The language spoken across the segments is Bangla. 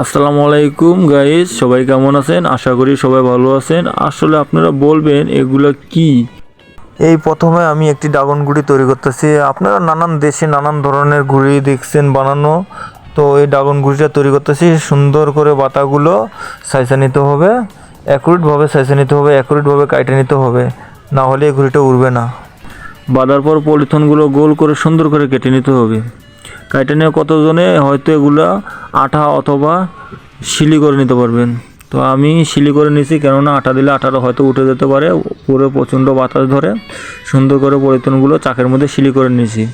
আসসালামু আলাইকুম গাইজ সবাই কেমন আছেন? আশা করি সবাই ভালো আছেন। আসলে আপনারা বলবেন এগুলো কি? এই প্রথমে আমি একটি ড্রাগন গুড়ি তৈরি করতেছি। আপনারা নানান দেশে নানান ধরনের গুড়ি দেখছেন বানানো। তো এই ড্রাগন গুড়িটা তৈরি করতেছি। সুন্দর করে বাতাগুলো সাইজে নিতে হবে। অ্যাকুরেটভাবে সাইজে নিতে হবে অ্যাকুরেটভাবে কাইটে নিতে হবে। না হলে এই ঘুড়িটা উড়বে না। বাঁধার পর পলিথনগুলো গোল করে সুন্দর করে কেটে নিতে হবে। কেটে নিয়ে কতজনে হয়তো এগুলা আঠা অথবা শিলি করে নিতে পারবেন। তো আমি শিলি করে নিছি, কেননা আটা দিলে আটাটা হয়তো উঠে যেতে পারে, পুরো প্রচণ্ড বাতাস ধরে। সুন্দর করে পলিথনগুলো চাকের মধ্যে শিলি করে নিয়েছি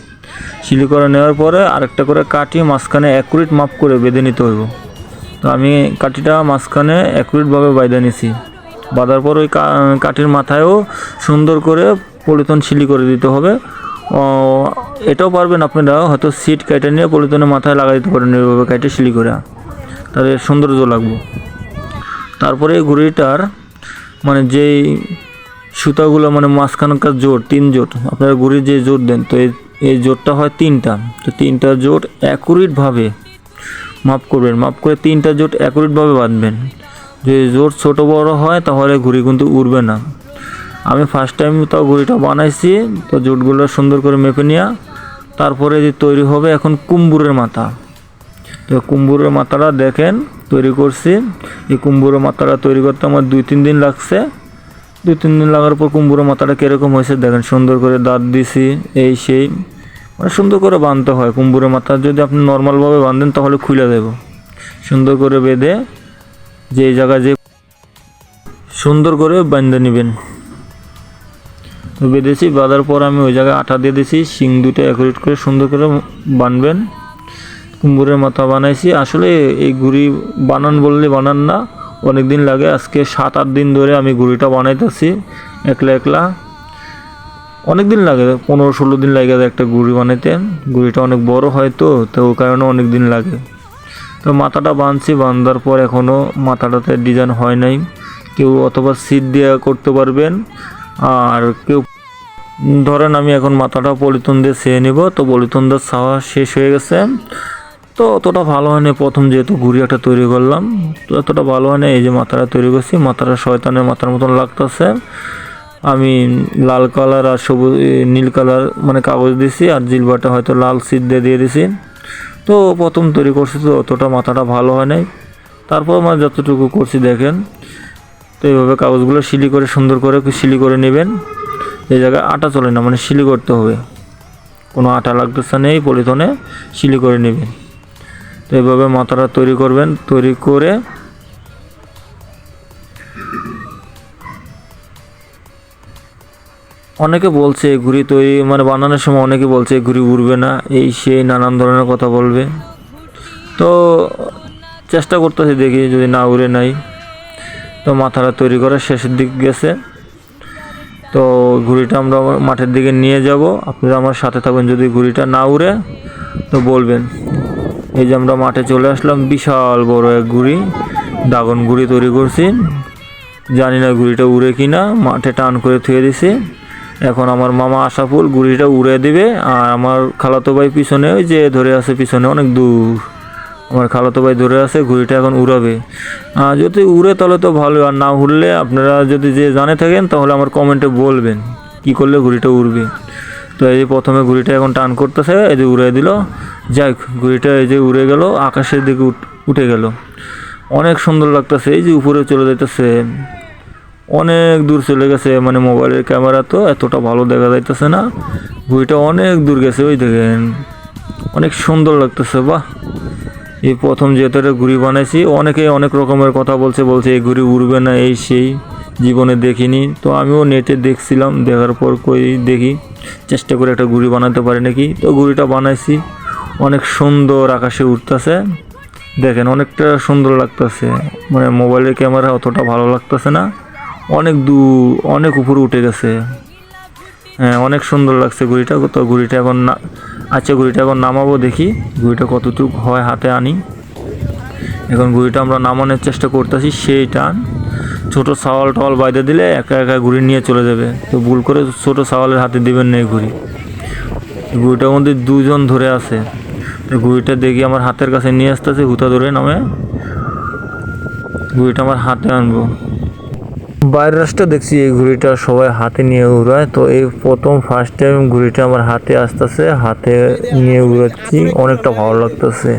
শিলি করে নেওয়ার পরে আরেকটা করে কাটি মাঝখানে অ্যাকুরেট মাপ করে বেঁধে নিতে হইব। তো আমি কাঠিটা মাঝখানে অ্যাকুরেটভাবে বাইদা নিছি। বাঁধার পর ওই কাঠির মাথায়ও সুন্দর করে পলিথন শিলি করে দিতে হবে। এটাও পারবেন আপনারা, হয়তো সিট কেটে নিয়ে পলিথনের মাথায় লাগাই দিতে পারেন, এইভাবে কেটে শিলি করে। তাহলে সৌন্দর্য লাগবে। তারপরে এই ঘুড়িটার মানে যেই সুতাগুলো মানে মাঝখানকার জোট, তিন জোট, আপনারা ঘুড়ির যে জোট দেন, তো এই এই জোটটা হয় তিনটা। তো তিনটা জোট অ্যাকুরেটভাবে মাপ করবেন। মাপ করে তিনটা জোট অ্যাকুরেটভাবে বাঁধবেন। যদি জোট ছোট বড় হয়, তাহলে ঘুড়ি কিন্তু উড়বে না। আমি ফার্স্ট টাইম তাও ঘুড়িটা বানাইছি, তো জুটগুলো সুন্দর করে মেপে নেওয়া তারপরে যে তৈরি হবে এখন কুম্বুরের মাথা। তো কুম্বুরের মাথাটা দেখেন, তৈরি করছি। এই কুম্বুরের মাথাটা তৈরি করতে আমার দুই তিন দিন লাগছে। দুই তিন দিন লাগার পর কুম্বুরের মাথাটা কীরকম হয়েছে দেখেন, সুন্দর করে দাঁত দিছি, এই সেই। মানে সুন্দর করে বাঁধতে হয় কুম্বুরের মাথা। যদি আপনি নর্মালভাবে বাঁধেন তাহলে খুলে দেব। সুন্দর করে বেঁধে যে জায়গায় যে সুন্দর করে বাঁধে নেবেন। তো বেঁধেছি, বাঁধার পর আমি ওই জায়গায় আটা দিয়ে দিয়েছি শিং দুটো অ্যাকুরেট করে সুন্দর করে বানবেন। কুম্ভুরের মাথা বানাইছি। আসলে এই ঘুড়ি বানান বললে বানান না অনেক দিন লাগে। আজকে সাত, আট দিন ধরে আমি ঘুড়িটা বানাইতেছি, একলা একলা। অনেক দিন লাগে, পনেরো, ষোলো দিন লাগে একটা ঘুড়ি বানাইতে। ঘুড়িটা অনেক বড় হয় তো তো ওই কারণে অনেক দিন লাগে। তো মাথাটা বাঁধছি বাঁধার পর এখনও মাথাটাতে ডিজাইন হয় নাই। কেউ অথবা সিট দিয়ে করতে পারবেন। আর কেউ ধরেন আমি এখন মাথাটা পলিথন দিয়ে সেয়ে নিব, তো পলিথন দিয়ে ছাওয়া শেষ হয়ে গেছে। তো অতটা ভালো হয়নি প্রথম যেহেতু একটা তৈরি করলাম। তো এতটা ভালো হয়নি, এই যে মাথাটা তৈরি করছি, মাথাটা শয়তানের মাথার মতন লাগতেছে। আমি লাল কালার আর সবুজ নীল কালার মানে কাগজ দিছি আর জিলবাটা হয়তো লাল সিট দিয়ে দিয়ে দিছি। তো প্রথম তৈরি করছি, তো অতটা মাথাটা ভালো হয় নাই তারপর আমার যতটুকু করছি দেখেন তো এইভাবে কাগজগুলো শিলি করে সুন্দর করে শিলি করে নেবেন। এই জায়গায় আটা চলে না মানে শিলি করতে হবে। কোনো আটা লাগতেছে নেই, পলিথনে শিলি করে নেবেন। তো এইভাবে মাথাটা তৈরি করবেন, তৈরি করে অনেকে বলছে ঘুড়ি তৈরি মানে বানানোর সময় অনেকে বলছে ঘুড়ি উড়বে না, এই সেই নানান ধরনের কথা বলবে। তো চেষ্টা করতেছি দেখি যদি না উড়ে নাই। তো মাথাটা তৈরি করার শেষের দিক গেছে। তো ঘুড়িটা আমরা মাঠের দিকে নিয়ে যাব। আপনারা আমার সাথে থাকবেন যদি ঘুড়িটা না উড়ে, তো বলবেন। এই যে আমরা মাঠে চলে আসলাম, বিশাল বড় এক ঘুড়ি ড্রাগন ঘুড়ি তৈরি করছি। জানি না ঘুড়িটা উড়ে কি না মাঠে টান করে থুয়ে দিছি। এখন আমার মামা আশাফুল ঘুড়িটা উড়ে দিবে, আর আমার খালাতো ভাই পিছনে, ওই যে ধরে আছে পিছনে, অনেক দূর। আমার খালাতো ভাই ধরে আছে, ঘুড়িটা এখন উড়াবে। যদি উড়ে তাহলে তো ভালো আর না উড়লে আপনারা যদি যে জানে থাকেন তাহলে আমার কমেন্টে বলবেন, কি করলে ঘুড়িটা উড়বে। তো এই যে প্রথমে ঘুড়িটা এখন টান করতেছে, এই যে উড়ে দিল। যাই ঘুড়িটা এই যে উড়ে গেল, আকাশের দিকে উঠ- উঠে গেল। অনেক সুন্দর লাগতেছে, এই যে উপরে চলে যাইতেছে। অনেক দূর চলে গেছে মানে মোবাইলের ক্যামেরা তো এতটা ভালো দেখা যাইতেছে না। ঘুড়িটা অনেক দূর গেছে, ওই দেখেন। অনেক সুন্দর লাগতেছে, বাহ। এই প্রথম যেহেতু ঘুড়ি বানাইছি, অনেকে অনেক রকমের কথা বলছে বলছে এই ঘুড়ি উড়বে না, এই সেই, জীবনে দেখিনি। তো আমিও নেটে দেখছিলাম, দেখার পর কই দেখি, চেষ্টা করে একটা ঘুড়ি বানাতে পারি নাকি। তো ঘুড়িটা বানাইছি, অনেক সুন্দর আকাশে উঠতেছে দেখেন, অনেকটা সুন্দর লাগতেছে। মানে মোবাইলের ক্যামেরা অতটা ভালো লাগতেছে না। অনেক দূর, অনেক উপরে উঠে গেছে। হ্যাঁ অনেক সুন্দর লাগছে ঘুড়িটা। তো ঘুড়িটা এখন না আচ্ছা ঘুড়িটা এখন নামাবো, দেখি। ঘুড়িটা কতটুকু হয় হাতে আনি। এখন ঘুড়িটা আমরা নামানোর চেষ্টা করতেছি সেই টান ছোটো সাওয়াল টাওয়াল বাইদে দিলে একা একা ঘুড়ি নিয়ে চলে যাবে। তো ভুল করে ছোটো সাওয়ালের হাতে দিবেন না এই ঘুড়ি। ঘুড়িটার মধ্যে দুজন ধরে আছে। তো ঘুড়িটা দেখি আমার হাতের কাছে নিয়ে আসতেছে, হুতা ধরে নামে। ঘুড়িটা আমার হাতে আনব। বাইরের রাস্তা দেখছি এই ঘুড়িটা সবাই হাতে নিয়ে উড়ায়। তো এই প্রথম ফার্স্ট টাইম ঘুড়িটা আমার হাতে আসতেছে, হাতে নিয়ে উড়াচ্ছি, অনেকটা ভালো লাগতেছে।